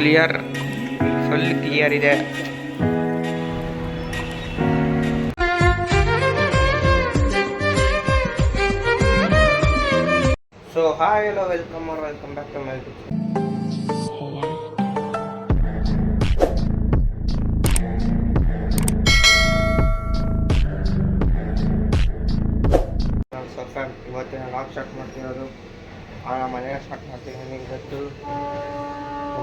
Clear full clear ಇದೆ. So hi hello welcome are welcome back to my ಇವತ್ತಿನ lock start ಮಾಡ್ತಿರೋದು. ಆ ಮನೆಯ ಸ್ಟಾರ್ಟ್ ಮಾಡ್ತೀನಿ ಇವತ್ತು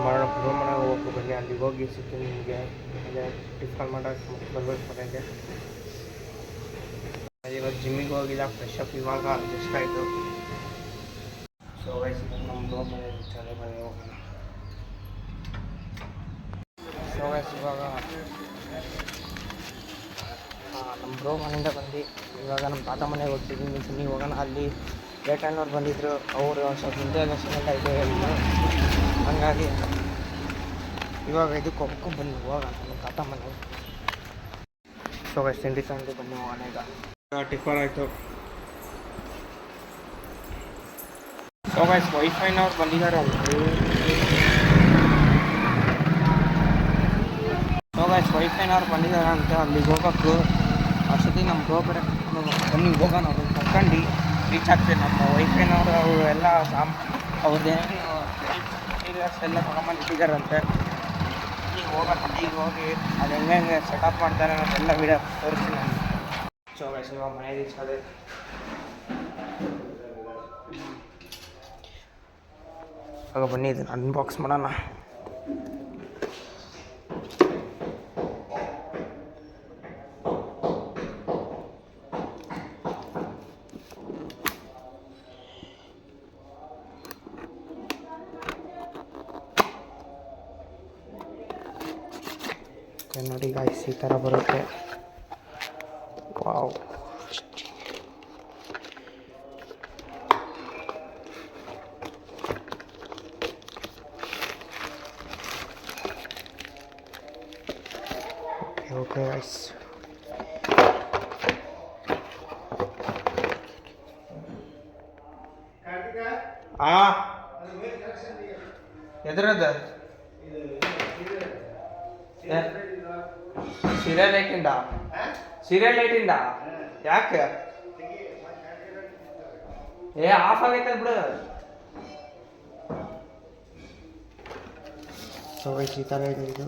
ಮರಣ ರೂಮ್ ಮನೆಗೆ ಹೋಗ್ಬೇಕು ಬನ್ನಿ ಅಲ್ಲಿಗೆ ಹೋಗಿ ಸಿಗ್ತೀನಿ ನಿಮಗೆ ಆಮೇಲೆ ಟಿಫನ್ ಮಾಡೋಕ್ಕೆ ಬರ್ಬೇಕು ಮನೆಗೆ. ಇವತ್ತು ಜಿಮ್ಮಿಗೆ ಹೋಗಿಲ್ಲ ಫ್ರೆಶ್ ಅಪ್ ಇವಾಗ ಜಸ್ಟ್ ಆಯಿತು. ಸೊ ವಯಸ್ಸು ನಮ್ಮ ರೂಮ್ ಚಲೋ ಮನೆ ಹೋಗೋಣ. ಸೊ ವಯಸ್ಸು ಇವಾಗ ನಮ್ಮ ಬ್ರೋ ಮನೆಯಿಂದ ಬಂದು ಇವಾಗ ನಮ್ಮ ತಾತ ಮನೆಗೆ ಹೋಗ್ತಿದ್ವಿ. ಮೀನ್ಸ್ ನೀವು ಹೋಗೋಣ. ಅಲ್ಲಿ ಅನ್ನೋರು ಬಂದಿದ್ದರು ಅವರು ಸ್ವಲ್ಪ ಇಂಟರ್ನೇಷನ್ ಎಲ್ಲ ಇದೆ ಹೇಳಿದ್ರು ಹಂಗಾಗಿ ಇವಾಗ ಇದಕ್ಕೆ ಹೋಗ್ಕೊಂಡು ಬನ್ನಿ ಹೋಗೋಣ ನಮ್ಮ ತಾತ ಮನೆ ಸೊ ಗೈಸ್ ತಿಂಡಿ ತಂದು ಬಂದು ಹೋಗೋಣ ಈಗ ಟಿಫನ್ ಆಯಿತು. ಸೊ ಗೈಸ್ ವೈಫೈನವ್ರು ಬಂದಿದ್ದಾರೆ ಅವರು ಗೈಸ್ ವೈಫೈನವ್ರು ಬಂದಿದ್ದಾರೆ ಅಂತ ಅಲ್ಲಿಗೆ ಹೋಗೋಕ್ಕೂ ಅಷ್ಟೊತ್ತಿಗೆ ನಮ್ಮ ಬೇರೆ ಬನ್ನಿ ಹೋಗೋಣ ಅವ್ರು ಕರ್ಕೊಂಡು ರೀಚ್ ಆಗ್ತೀವಿ ನಮ್ಮ ವೈಫೈನವ್ರು ಅವರು ಎಲ್ಲ ಸಾಮ್ ಅವ್ರದ್ದೇನು ಟೀಲರ್ಸ್ ಎಲ್ಲ ತೊಗೊಂಬಂದು ಇಟ್ಟಿದ್ದಾರಂತೆ. ಈಗ ಹೋಗೋಣ ಈಗ ಹೋಗಿ ಅದು ಹೆಂಗೆ ಸೆಟಪ್ ಮಾಡ್ತಾರೆ ಅನ್ನೋದೆಲ್ಲ ವೀಡಿಯೋ ತೋರಿಸ್ತೀನಿ ನಾನು. ಸೊ ಗೈಸ್ ಇವಾಗ ಮನೆ ರೀಚ್ ಆಗ ಬನ್ನಿ, ಇದನ್ನು ಅನ್ಬಾಕ್ಸ್ ಮಾಡೋಣ. ಓಕೆ ನೋಡಿ ಗಾಯ್ಸ್ ಈ ಥರ ಬರುತ್ತೆ ವಾವ್ ಓಕೆ ಓಕೆ ಗಾಯ್ಸ್ ಆ ಎದ್ರದ ಸೀರಿಯಲ್ ಲೈಟಿಂದ ಸೀರಿಯಲ್ ಲೈಟಿಂದ ಯಾಕೆ? ಏ ಆಫ್ ಆಗೈತೆ ಬಿಡು. ಸೊ ಈ ಥರ ಇದೆ. ಇದು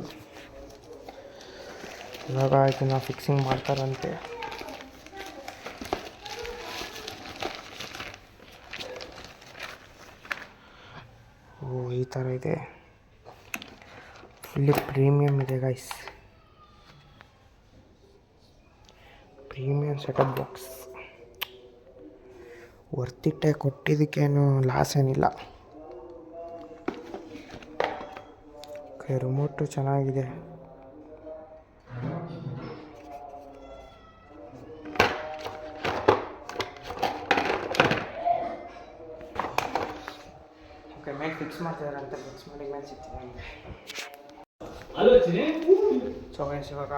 ಇವಾಗ ಇದನ್ನ ಫಿಕ್ಸಿಂಗ್ ಮಾಡ್ತಾರಂತೆ. ಓ ಈ ಥರ ಇದೆ. ಫುಲ್ಲಿ ಪ್ರೀಮಿಯಂ ಇದೆ ಗೈಸ್ ಪ್ರೀಮಿಯಂ ಸೆಟಪ್ ಬಾಕ್ಸ್ ವರ್ತಿಟ್ಟೆ ಕೊಟ್ಟಿದ್ದಕ್ಕೇನು ಲಾಸ್ ಏನಿಲ್ಲ. ರಿಮೋಟು ಚೆನ್ನಾಗಿದೆ. ಓಕೆ ಮೇಲೆ ಫಿಕ್ಸ್ ಮಾಡ್ತಿದ್ದಾರೆ ಅಂತ ಫಿಕ್ಸ್ ಮಾಡಿ ಮೇಲೆ ಸಿಗ್ತೀನಿ ಸೊ ಗೈಸ್ ಇವಾಗ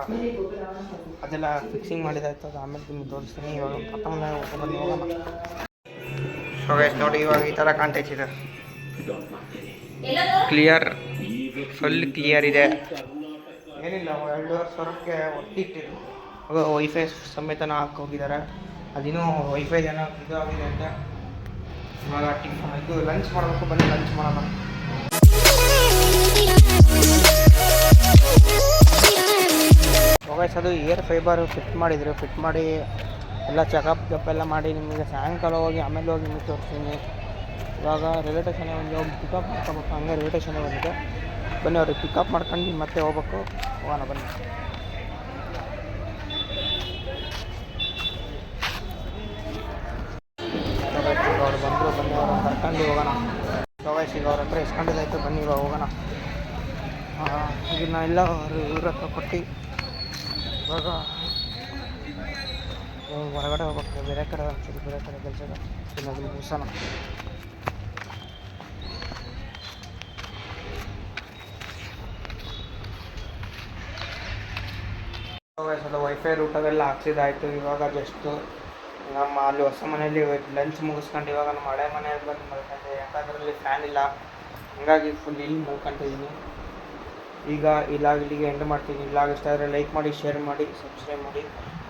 ಅದೆಲ್ಲ ಫಿಕ್ಸಿಂಗ್ ಮಾಡಿದಾಯ್ತು ಅದು ಆಮೇಲೆ ನಿಮ್ಗೆ ತೋರಿಸ್ತೀನಿ. ಇವಾಗ ಪ್ರಥಮ ಬನ್ನಿ ಹೋಗೋಣ ಸೊ ಗೈಸ್ ನೋಡಿ ಇವಾಗ ಈ ಥರ ಕಾಣ್ತೈತೆ ಇದೆ. ಕ್ಲಿಯರ್ ಫುಲ್ ಕ್ಲಿಯರ್ ಇದೆ. ಏನಿಲ್ಲ ಎರಡೂವರೆ ಸಾವಿರಕ್ಕೆ ಒಟ್ಟಿಟ್ಟಿದ್ರು ಇವಾಗ ವೈಫೈ ಸಮೇತನ ಹಾಕೋಗಿದ್ದಾರೆ ಹೋಗಿದ್ದಾರೆ. ಅದಿನ್ನೂ ವೈಫೈ ಏನೋ ಇದು ಆಗಿದೆ ಅಂತ ಇವಾಗ ಟಿಫನ್ ಇದು ಲಂಚ್ ಮಾಡಬೇಕು ಬನ್ನಿ ಲಂಚ್ ಮಾಡೋಣ. ಹೋಗೈಸ್ ಅದು ಏರ್ ಫೈಬರ್ ಫಿಟ್ ಮಾಡಿದ್ರು. ಫಿಟ್ ಮಾಡಿ ಎಲ್ಲ ಚೆಕಪ್ ಗಪ್ ಎಲ್ಲ ಮಾಡಿ ನಿಮಗೆ ಸಾಯಂಕಾಲ ಹೋಗಿ ಆಮೇಲೆ ಹೋಗಿ ನಿಮಗೆ ತೋರಿಸ್ತೀನಿ. ಇವಾಗ ರೈಲ್ವೆ ಸ್ಟೇಷನ್ಗೆ ಒಂದು ಹೋಗಿ ಪಿಕಪ್ ಮಾಡ್ಕೋಬೇಕು. ಹಂಗೆ ರೈಲ್ವೆ ಸ್ಟೇಷನ್ಗೆ ಬಂದಿದೆ ಬನ್ನಿ ಅವ್ರಿಗೆ ಪಿಕಪ್ ಮಾಡ್ಕೊಂಡು ಮತ್ತೆ ಹೋಗ್ಬೇಕು. ಹೋಗೋಣ, ಬನ್ನಿ. ಅವ್ರು ಬಂದರು, ಬನ್ನಿ ಅವ್ರು ಕರ್ಕೊಂಡು ಹೋಗೋಣ. ಪ್ರವೇಶ್ ಈಗ ಅವ್ರ ಹತ್ರ ಇಸ್ಕೊಂಡಿದ್ದಾಯ್ತು. ಬನ್ನಿ, ಇವಾಗ ಹೋಗೋಣ. ಇದನ್ನ ಎಲ್ಲ ಅವರು ಇವ್ರ ಹತ್ರ ಕೊಟ್ಟು ಇವಾಗ ಹೊರಗಡೆ ಹೋಗ್ಬೇಕು. ಬೇರೆ ಕಡೆ ಒಂಚೂರು ಬೇರೆ ಕಡೆ ಕೆಲಸದ ಇನ್ನೊಂದು ಮುಗಿಸೋಣ ಸ್ವಲ್ಪ ವೈಫೈ ರೂಟವೆಲ್ಲ ಹಾಕ್ಸಿದಾಯಿತು ಇವಾಗ ಜಸ್ಟ್ ನಮ್ಮ ಅಲ್ಲಿ ಹೊಸ ಮನೆಯಲ್ಲಿ ಲಂಚ್ ಮುಗಿಸ್ಕೊಂಡು ಇವಾಗ ನಮ್ಮ ಹಳೆ ಮನೆಯಲ್ಲಿ ಬಂದು ಮಲ್ಕೊಂಡೆ. ಯಾಕಂದ್ರೆ ಅಲ್ಲಿ ಫ್ಯಾನ್ ಇಲ್ಲ. ಹಂಗಾಗಿ ಫುಲ್ ಇಲ್ಲಿ ಮಲ್ಕೊಂತಿದ್ದೀನಿ ಈಗ ಇಲಾಗ ಇಲ್ಲಿಗೆ ಎಂಡ್ ಮಾಡ್ತೀನಿ. ಇಲ್ಲಾಗ ಇಷ್ಟ ಆದರೆ ಲೈಕ್ ಮಾಡಿ ಶೇರ್ ಮಾಡಿ ಸಬ್ಸ್ಕ್ರೈಬ್ ಮಾಡಿ.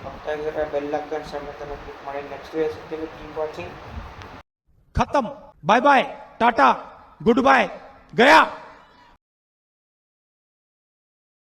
ಪಕ್ಕದಾಗಿರೋ ಬೆಲ್ ಐಕಾನ್ ಸಮೇತನ ಕ್ಲಿಕ್ ಮಾಡಿ. ನೆಕ್ಸ್ಟ್ ವಿಡಿಯೋ ಸಿಗ್ತೀನಿ. Keep watching ಖತಮ್. Bye bye tata good bye Gaya